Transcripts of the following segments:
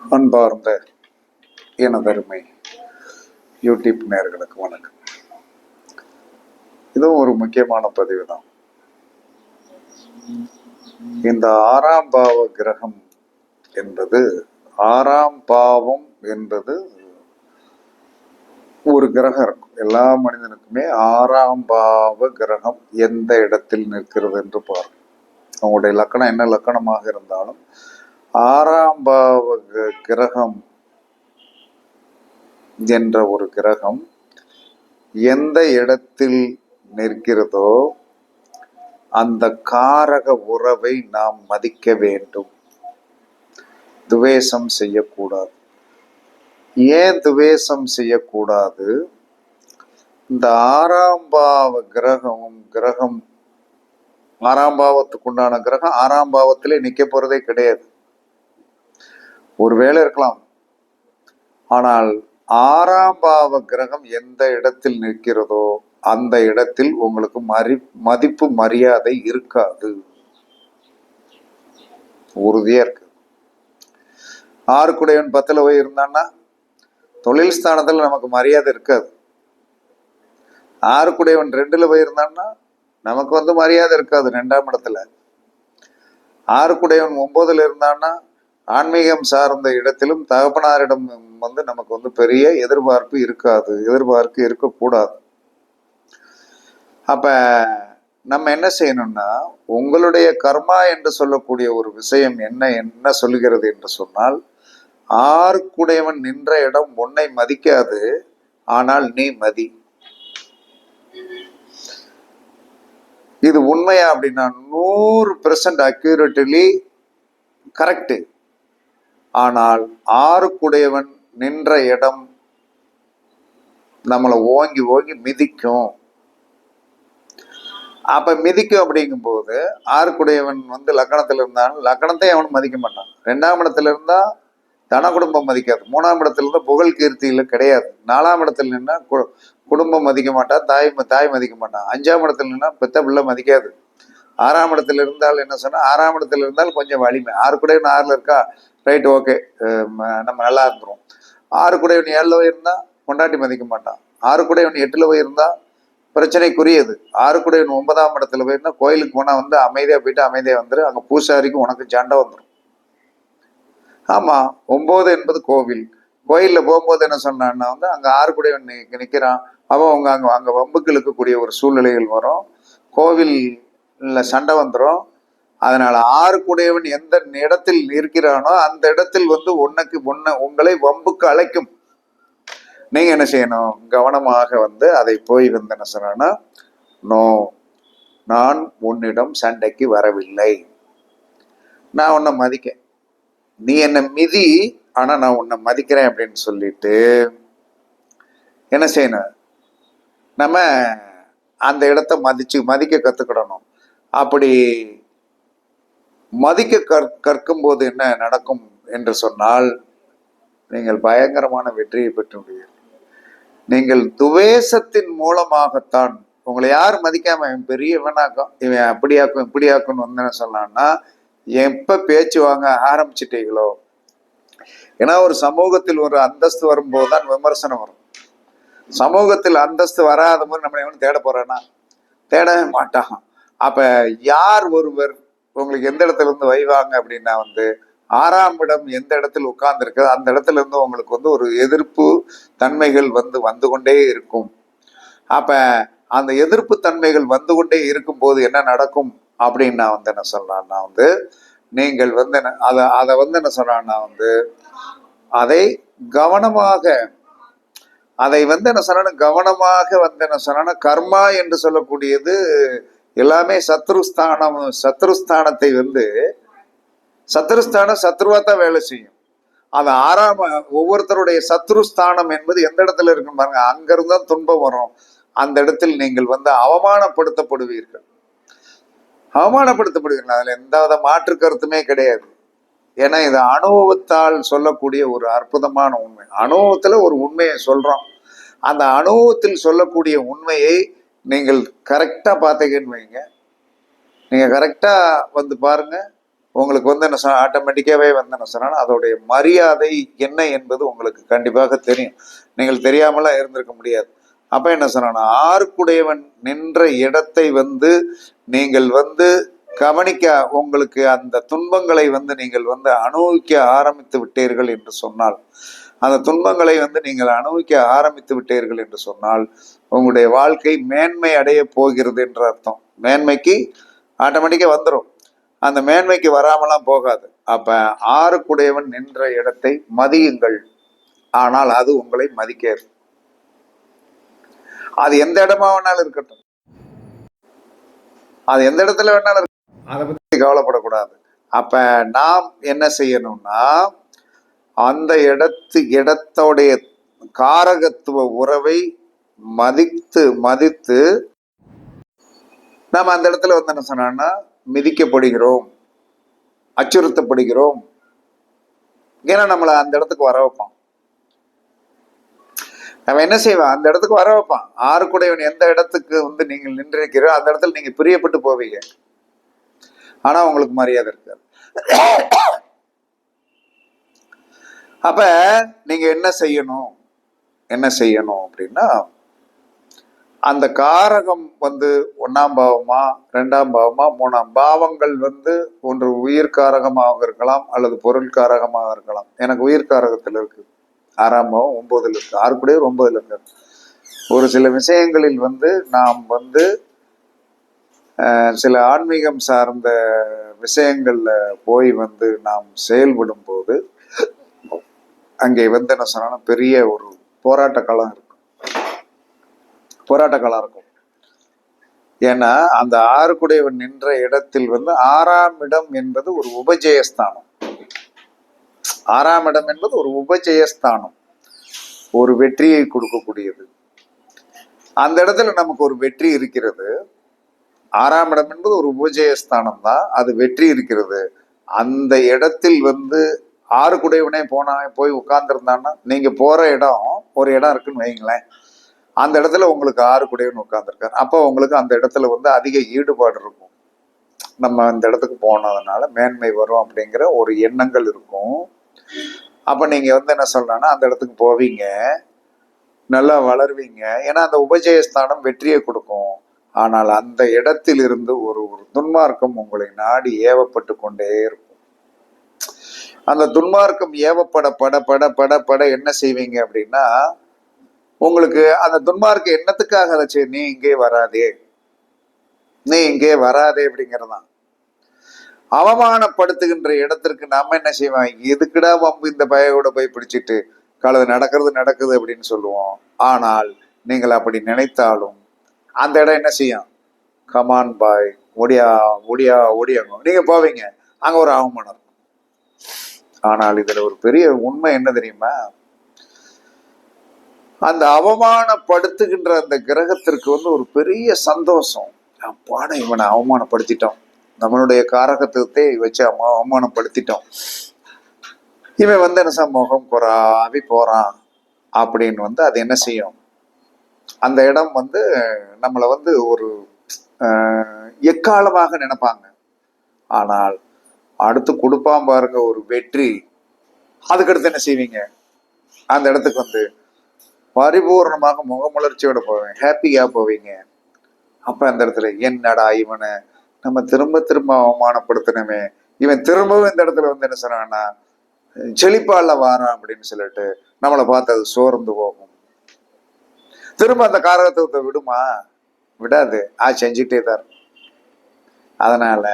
அன்பார்ந்த எனதருமை யூடியூப் நேர்களுக்கு வணக்கம். இதுவும் ஒரு முக்கியமான பதிவு தான் இந்த ஆறாம் பாவ கிரகம் என்பது ஆறாம் பாவம் என்பது ஒரு கிரகம் இருக்கும். எல்லா மனிதனுக்குமே ஆறாம் பாவ கிரகம் எந்த இடத்தில் நிற்கிறது என்று பாருங்கள் அவங்களுடைய லக்கணம் என்ன லக்கணமாக இருந்தாலும் ஆறாம் பாவ கிரகம் என்ற ஒரு கிரகம் எந்த இடத்தில் நிற்கிறதோ அந்த காரக உறவை நாம் மதிக்க வேண்டும். துவேஷம் செய்யக்கூடாது. ஏன் துவேஷம் செய்யக்கூடாது? இந்த ஆறாம் பாவ கிரகம் கிரகம் ஆறாம் பாவத்துக்குண்டான கிரகம் ஆறாம் பாவத்திலே நிற்க போறதே கிடையாது. ஒரு வேலை இருக்கலாம். ஆனால் ஆறாம் பாவ கிரகம் எந்த இடத்தில் நிற்கிறதோ அந்த இடத்தில் உங்களுக்கு மரி மதிப்பு மரியாதை இருக்காது. உறுதியா இருக்கு. ஆறுக்குடையவன் பத்துல போய் இருந்தான்னா தொழில் ஸ்தானத்துல நமக்கு மரியாதை இருக்காது. ஆறுக்குடையவன் ரெண்டுல போய் இருந்தான்னா நமக்கு வந்து மரியாதை இருக்காது ரெண்டாம் இடத்துல. ஆறுக்குடையவன் ஒன்பதுல இருந்தான்னா ஆன்மீகம் சார்ந்த இடத்திலும் தகப்பனாரிடம் வந்து நமக்கு வந்து பெரிய எதிர்பார்ப்பு இருக்காது எதிர்பார்ப்பு இருக்கக்கூடாது. அப்ப நம்ம என்ன செய்யணும்னா உங்களுடைய கர்மா என்று சொல்லக்கூடிய ஒரு விஷயம் என்ன என்ன சொல்லுகிறது என்று சொன்னால் ஆறுக்குடையவன் நின்ற இடம் உன்னை மதிக்காது ஆனால் நீ மதி. இது உண்மையா அப்படின்னா நூறு பெர்சன்ட் அக்யூரேட்லி கரெக்டு ஆனால் ஆறுக்குடையவன் நின்ற இடம் நம்மளை ஓங்கி ஓங்கி மிதிக்கும். அப்ப மிதிக்கும் அப்படிங்கும்போது ஆறுக்குடையவன் வந்து லக்கணத்தில் இருந்தாலும் லக்கணத்தை அவன் மதிக்க மாட்டான். ரெண்டாம் இடத்துல இருந்தா தன குடும்பம் மதிக்காது. மூணாம் இடத்துல இருந்தா புகழ் கீர்த்தியில கிடையாது. நாலாம் இடத்துல நின்னா குடும்பம் மதிக்க மாட்டான் தாய் தாய் மதிக்க மாட்டான். அஞ்சாம் இடத்துல நின்னா பெத்த பிள்ளை மதிக்காது. ஆறாம் இடத்துல இருந்தால் என்ன சொன்னா ஆறாம் இடத்துல இருந்தால் கொஞ்சம் வலிமை. ஆறுக்குடையவன் ஆறுல இருக்கா? ரைட் ஓகே நம்ம நல்லா இருந்துரும். ஆறு குடையவன் ஏழுல போயிருந்தா கொண்டாட்டி மதிக்க மாட்டான் ஆறு குடையவன் எட்டுல போயிருந்தா பிரச்சனைக்குரியது. ஆறு குடையவன் ஒன்பதாம் இடத்துல போயிருந்தா கோயிலுக்கு போனா வந்து அமைதியா போயிட்டு அமைதியா வந்துடும் அங்க பூசாரிக்கும் உனக்கு சண்டை வந்துடும் ஆமா ஒம்பது என்பது கோவில். கோயில்ல போகும்போது என்ன சொன்னான்னா வந்து அங்க ஆறு கூட இவன் நிக்கிறான். அவன் அவங்க அங்க அங்க வம்புக்கு இழுக்கக்கூடிய ஒரு சூழ்நிலைகள் வரும். கோவிலில் சண்டை வந்துடும் அதனால ஆறுக்குடையவன் எந்த இடத்தில் இருக்கிறானோ அந்த இடத்தில் வந்து உனக்கு உன்னை உங்களை வம்புக்கு அழைக்கும். நீங்க என்ன செய்யணும்? கவனமாக வந்து அதை போய் வந்து என்ன சொன்னா நோ நான் உன்னிடம் சண்டைக்கு வரவில்லை. நான் உன்னை மதிக்க நீ என்னை மிதி ஆனா நான் உன்னை மதிக்கிறேன் அப்படின்னு சொல்லிட்டு என்ன செய்யணும்? நம்ம அந்த இடத்த மதிச்சு மதிக்க கத்துக்கிடணும். அப்படி மதிக்க கற் கற்கும் போது என்ன நடக்கும் என்று சொன்னால் நீங்கள் பயங்கரமான வெற்றியை பெற்று முடியும் நீங்கள் துவேஷத்தின் மூலமாகத்தான் உங்களை யார் மதிக்காம இவன் பெரியவனாக்கும் இவன் அப்படியாக்கும் இப்படியாக்கும்னு வந்து சொன்னான்னா எப்ப பேச்சு வாங்க ஆரம்பிச்சிட்டீங்களோ? ஏன்னா ஒரு சமூகத்தில் ஒரு அந்தஸ்து வரும்போது தான் விமர்சனம் வரும். சமூகத்தில் அந்தஸ்து வராத போது நம்ம எவனும் தேட போறானா தேடவே மாட்டான். அப்ப யார் ஒருவர் உங்களுக்கு எந்த இடத்துல இருந்து வைவாங்க அப்படின்னா வந்து ஆறாம் இடம் எந்த இடத்தில் உட்கார்ந்துருக்கு அந்த இடத்துல இருந்து உங்களுக்கு வந்து ஒரு எதிர்ப்பு தன்மைகள் வந்து வந்து கொண்டே இருக்கும். அப்ப அந்த எதிர்ப்பு தன்மைகள் வந்து கொண்டே இருக்கும்போது என்ன நடக்கும் அப்படின்னு நான் வந்து என்ன சொல்றேன்னா வந்து நீங்கள் வந்து என்ன- அதை அதை வந்து என்ன சொல்றான்னா வந்து அதை கவனமாக அதை வந்து என்ன சொல்லணும் கவனமாக வந்து என்ன சொல்லணும் கர்மா என்று சொல்லக்கூடியது எல்லாமே சத்ருஸ்தானம் சத்ருஸ்தானத்தை வந்து சத்ருஸ்தானம் சத்ருவா தான் வேலை செய்யும். அது ஆறாம் ஒவ்வொருத்தருடைய சத்ருஸ்தானம் என்பது எந்த இடத்துல இருக்குன்னு பாருங்க. அங்கிருந்து தான் துன்பம் வரும். அந்த இடத்தில் நீங்கள் வந்து அவமானப்படுத்தப்படுவீர்கள். அவமானப்படுத்தப்படுவீர்கள். அதில் எந்த வித மாற்று கருத்துமே கிடையாது. ஏன்னா இது அனுபவத்தால் சொல்லக்கூடிய ஒரு அற்புதமான உண்மை. அனுபவத்தில் ஒரு உண்மையை சொல்றோம். அந்த அனுபவத்தில் சொல்லக்கூடிய உண்மையை நீங்கள் கரெக்டாக பார்த்தீங்கன்னு வைங்க. நீங்கள் கரெக்டாக வந்து பாருங்க. உங்களுக்கு வந்து என்ன சொன்ன ஆட்டோமேட்டிக்காகவே வந்து என்ன சொன்னால் அதோடைய மரியாதை என்ன என்பது உங்களுக்கு கண்டிப்பாக தெரியும். நீங்கள் தெரியாமலாம் இருந்திருக்க முடியாது. அப்போ என்ன சொன்னா ஆர்க்குடையவன் நின்ற இடத்தை வந்து நீங்கள் வந்து கவனிக்க உங்களுக்கு அந்த துன்பங்களை வந்து நீங்கள் வந்து அனுபவிக்க ஆரம்பித்து விட்டீர்கள் என்று சொன்னால் அந்த துன்பங்களை வந்து நீங்கள் அனுபவிக்க ஆரம்பித்து விட்டீர்கள் என்று சொன்னால் உங்களுடைய வாழ்க்கை மேன்மை அடைய போகிறது என்ற அர்த்தம். மேன்மைக்கு ஆட்டோமேட்டிக்காக வந்துடும் அந்த மேன்மைக்கு வராமலாம் போகாது. அப்ப ஆறுக்குடையவன் நின்ற இடத்தை மதியுங்கள். ஆனால் அது உங்களை மதிக்காது. அது எந்த இடமா வேணாலும் இருக்கட்டும். அது எந்த இடத்துல வேணாலும் இருக்கட்டும். அதை பத்தி கவலைப்படக்கூடாது. அப்ப நாம் என்ன செய்யணும்னா அந்த இடத்து இடத்தோடைய காரகத்துவ உறவை மதித்து மதித்து நாம் அந்த இடத்துல வந்து என்ன சொன்னோம்னா மிதிக்கப்படுகிறோம் அச்சுறுத்தப்படுகிறோம். ஏன்னா நம்மளை அந்த இடத்துக்கு வர வைப்பான். அவன் என்ன செய்வான் அந்த இடத்துக்கு வர வைப்பான். ஆறுக்குடையவன் எந்த இடத்துக்கு வந்து நீங்கள் நின்றிருக்கிறோ அந்த இடத்துல நீங்க பிரியப்பட்டு போவீங்க. ஆனா உங்களுக்கு மரியாதை இருக்காது. அப்ப நீங்க என்ன செய்யணும்? என்ன செய்யணும் அப்படின்னா அந்த காரகம் வந்து ஒன்னாம் பாவமா ரெண்டாம் பாவமா மூணாம் பாவங்கள் வந்து ஒன்று உயிர் காரகமாக இருக்கலாம் அல்லது பொருள் காரகமாக இருக்கலாம். எனக்கு உயிர் காரகத்தில் இருக்கு. ஆறாம் பாவம் ஒன்பதுல இருக்கு. ஆறு கூட ஒன்பதுல இருக்கு. ஒரு சில விஷயங்களில் வந்து நாம் வந்து சில ஆன்மீகம் சார்ந்த விஷயங்கள்ல போய் வந்து நாம் செயல்படும் போது அங்கே வந்து என்ன சொன்னா பெரிய ஒரு போராட்ட காலம் இருக்கும். போராட்ட காலம் இருக்கும். ஏன்னா அந்த ஆறுக்குடையவன் நின்ற இடத்தில் வந்து ஆறாம் இடம் என்பது ஒரு உபஜெயஸ்தானம். ஆறாம் இடம் என்பது ஒரு உபஜெயஸ்தானம். ஒரு வெற்றியை கொடுக்கக்கூடியது. அந்த இடத்துல நமக்கு ஒரு வெற்றி இருக்கிறது. ஆறாம் இடம் என்பது ஒரு உபஜெயஸ்தானம் தான் அது வெற்றி இருக்கிறது. அந்த இடத்தில் வந்து ஆறு குடையவனே போனா போய் உட்கார்ந்துருந்தான்னா நீங்க போற இடம் ஒரு இடம் இருக்குன்னு வைங்களேன். அந்த இடத்துல உங்களுக்கு ஆறு குடையவன் உட்கார்ந்துருக்காரு. அப்போ உங்களுக்கு அந்த இடத்துல வந்து அதிக ஈடுபாடு இருக்கும். நம்ம அந்த இடத்துக்கு போனதுனால மேன்மை வரும் அப்படிங்கிற ஒரு எண்ணங்கள் இருக்கும். அப்ப நீங்க வந்து என்ன சொல்லலாம்னா அந்த இடத்துக்கு போவீங்க. நல்லா வளருவீங்க. ஏன்னா அந்த உபஜயஸ்தானம் வெற்றியை கொடுக்கும். ஆனால் அந்த இடத்திலிருந்து ஒரு ஒரு துன்மார்க்கம் உங்களை நாடி ஏவப்பட்டு கொண்டே இருக்கும். அந்த துன்மார்க்கம் ஏவப்பட பட பட பட பட என்ன செய்வீங்க அப்படின்னா உங்களுக்கு அந்த துன்மார்க்கம் என்னத்துக்காக அதை செய் நீ இங்கே வராதே. நீ இங்கே வராதே அப்படிங்கிறதான் அவமானப்படுத்துகின்ற இடத்திற்கு நாம என்ன செய்வோம்? எதுக்குடா வம்பு இந்த பயவோட போய் பிடிச்சிட்டு கலது நடக்கிறது நடக்குது அப்படின்னு சொல்லுவோம். ஆனால் நீங்கள் அப்படி நினைத்தாலும் அந்த இடம் என்ன செய்யும்? கமான் பாய் ஒடியா ஒடியா ஒடியாங்க நீங்க போவீங்க. அங்க ஒரு அவமானம். இருக்கும் ஆனால் இதுல ஒரு பெரிய உண்மை என்ன தெரியுமா? அந்த அவமானப்படுத்துகின்ற அந்த கிரகத்திற்கு வந்து ஒரு பெரிய சந்தோஷம். அப்பாட இவனை அவமானப்படுத்திட்டோம். நம்மளுடைய காரகத்தை வச்சு அவ அவமானப்படுத்திட்டோம். இவன் வந்து என்ன சமூகம் குறாவி போறான் அப்படின்னு வந்து அது என்ன செய்யும்? அந்த இடம் வந்து நம்மளை வந்து ஒரு எக்காலமாக நினைப்பாங்க. ஆனால் அடுத்து கொடுப்பான் பாருங்க ஒரு வெற்றி. அதுக்கடுத்து என்ன செய்வீங்க? அந்த இடத்துக்கு வந்து பரிபூர்ணமாக முகமலர்ச்சியோட போவேன். ஹாப்பியா போவீங்க. அப்ப அந்த இடத்துல என்னடா இவனை நம்ம திரும்ப திரும்ப அவமானப்படுத்தணுமே. இவன் திரும்பவும் இந்த இடத்துல வந்து என்ன சொன்னான்னா செழிப்பால வாரான் அப்படின்னு சொல்லிட்டு நம்மளை பார்த்து அது சோர்ந்து போகும். திரும்ப அந்த காரகத்துவத்தை விடுமா? விடாது. ஆ செஞ்சுட்டே தான் அதனால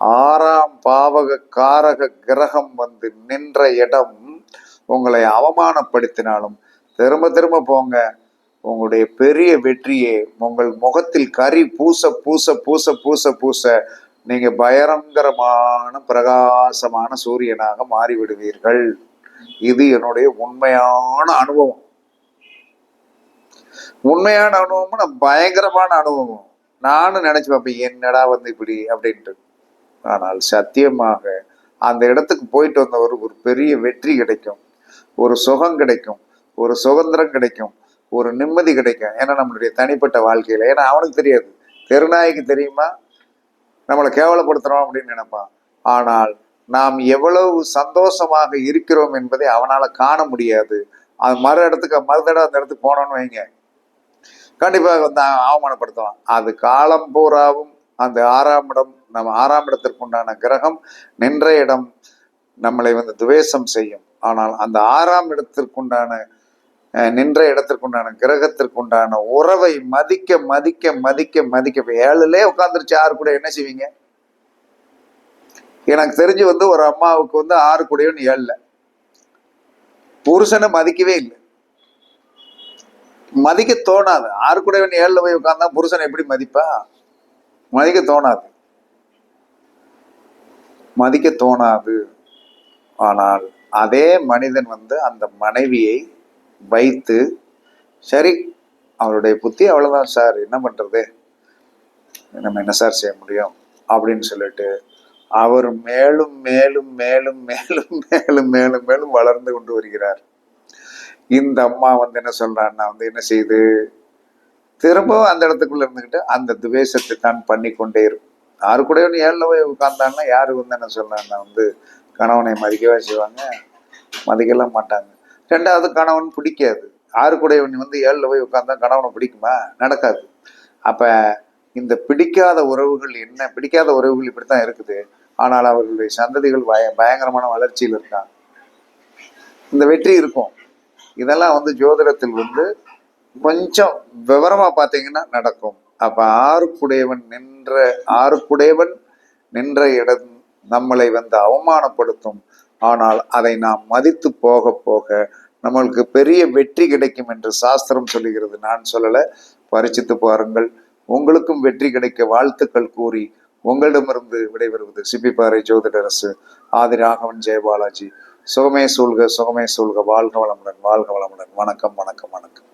ஆறாம் பாவக காரக கிரகம் வந்து நின்ற இடம் உங்களை அவமானப்படுத்தினாலும் திரும்ப திரும்ப போங்க. உங்களுடைய பெரிய வெற்றியே உங்கள் முகத்தில் கரி பூச பூச பூச பூச பூச நீங்க பயங்கரமான பிரகாசமான சூரியனாக மாறிவிடுவீர்கள். இது என்னுடைய உண்மையான அனுபவம். உண்மையான அனுபவம்னா பயங்கரமான அனுபவம். நானும் நினைச்சு பார்ப்பேன் என்னடா வந்து இப்படி அப்படின்ட்டு. ஆனால் சத்தியமாக அந்த இடத்துக்கு போயிட்டு வந்தவர் ஒரு பெரிய வெற்றி கிடைக்கும். ஒரு சுகம் கிடைக்கும். ஒரு சுதந்திரம் கிடைக்கும். ஒரு நிம்மதி கிடைக்கும். ஏன்னா நம்மளுடைய தனிப்பட்ட வாழ்க்கையில. ஏன்னா அவனுக்கு தெரியாது. தெருநாய்க்கு தெரியுமா? நம்மளை கேவலப்படுத்துறோம் அப்படின்னு நினைப்பான். ஆனால் நாம் எவ்வளவு சந்தோஷமாக இருக்கிறோம் என்பதை அவனால காண முடியாது. அது மறு இடத்துக்கு மறுதடவை அந்த இடத்துக்கு போனோம்னு வைங்க. கண்டிப்பாக வந்து அவமானப்படுத்துவான். அது காலம் பூராவும் அந்த ஆறாம் இடம் நம்ம ஆறாம் இடத்திற்கு உண்டான கிரகம் நின்ற இடம் நம்மளை வந்து துவேஷம் செய்யும். ஆனால் அந்த ஆறாம் இடத்திற்குண்டான அஹ், நின்ற இடத்திற்குண்டான கிரகத்திற்குண்டான உறவை மதிக்க மதிக்க மதிக்க மதிக்க இப்ப ஏழுலே உட்காந்துருச்சு ஆறு கூட என்ன செய்வீங்க? எனக்கு தெரிஞ்சு வந்து ஒரு அம்மாவுக்கு வந்து ஆறு கூடையும் ஏழுல. புருஷனை மதிக்கவே இல்லை. மதிக்க தோணாது. ஆறு கூடையவன் ஏழில் போய் உட்கார்ந்தா புருஷனை எப்படி மதிப்பா? மதிக்க தோணாது. மதிக்க தோணாது. ஆனால் அதே மனிதன் வந்து அந்த மனைவியை வைத்து சரி அவருடைய புத்தி அவ்வளோதான் சார் என்ன பண்ணுறது நம்ம என்ன சார் செய்ய முடியும்? அப்படின்னு சொல்லிட்டு அவர் மேலும் மேலும் மேலும் மேலும் மேலும் மேலும் மேலும் வளர்ந்து கொண்டு வருகிறார். இந்த அம்மா வந்து என்ன சொல்றான்னா வந்து என்ன செய்யுது திரும்பவும் அந்த இடத்துக்குள்ள இருந்துக்கிட்டு அந்த துவேஷத்தை தான் பண்ணி கொண்டே இருக்கும். யாரு கூட ஏழுல போய் உட்கார்ந்தாங்கன்னா யாரு வந்து என்ன சொல்றாங்கன்னா வந்து கணவனை மதிக்கவே செய்வாங்க. மதிக்கலாம் மாட்டாங்க. ரெண்டாவது கணவன் பிடிக்காது. ஆறு கூடையவன் வந்து ஏழில் போய் உட்கார்ந்தா கணவனை பிடிக்குமா? நடக்காது. அப்ப இந்த பிடிக்காத உறவுகள் என்ன? பிடிக்காத உறவுகள் இப்படித்தான் இருக்குது. ஆனால் அவர்களுடைய சந்ததிகள் பய பயங்கரமான வளர்ச்சியில் இருக்காங்க. இந்த வெற்றி இருக்கும். இதெல்லாம் வந்து ஜோதிடத்தில் வந்து கொஞ்சம் விவரமா பார்த்தீங்கன்னா நடக்கும். அப்ப ஆறுக்குடையவன் நின்ற ஆறுக்குடையவன் நின்ற இடம் நம்மளை வந்து அவமானப்படுத்தும். ஆனால் அதை நாம் மதித்து போக போக நம்மளுக்கு பெரிய வெற்றி கிடைக்கும் என்று சாஸ்திரம் சொல்லுகிறது. நான் சொல்லலை. பரிச்சித்து பாருங்கள். உங்களுக்கும் வெற்றி கிடைக்க வாழ்த்துக்கள் கூறி உங்களிடமிருந்து விடைபெறுவது சிப்பிப்பாறை ஜோதிடரசு ஆதி ராகவன் ஜெயபாலாஜி. சுகமே சூழ்க சுகமே சூழ்க. வாழ்க வளமுடன் வாழ்க வளமுடன். வணக்கம் வணக்கம் வணக்கம்.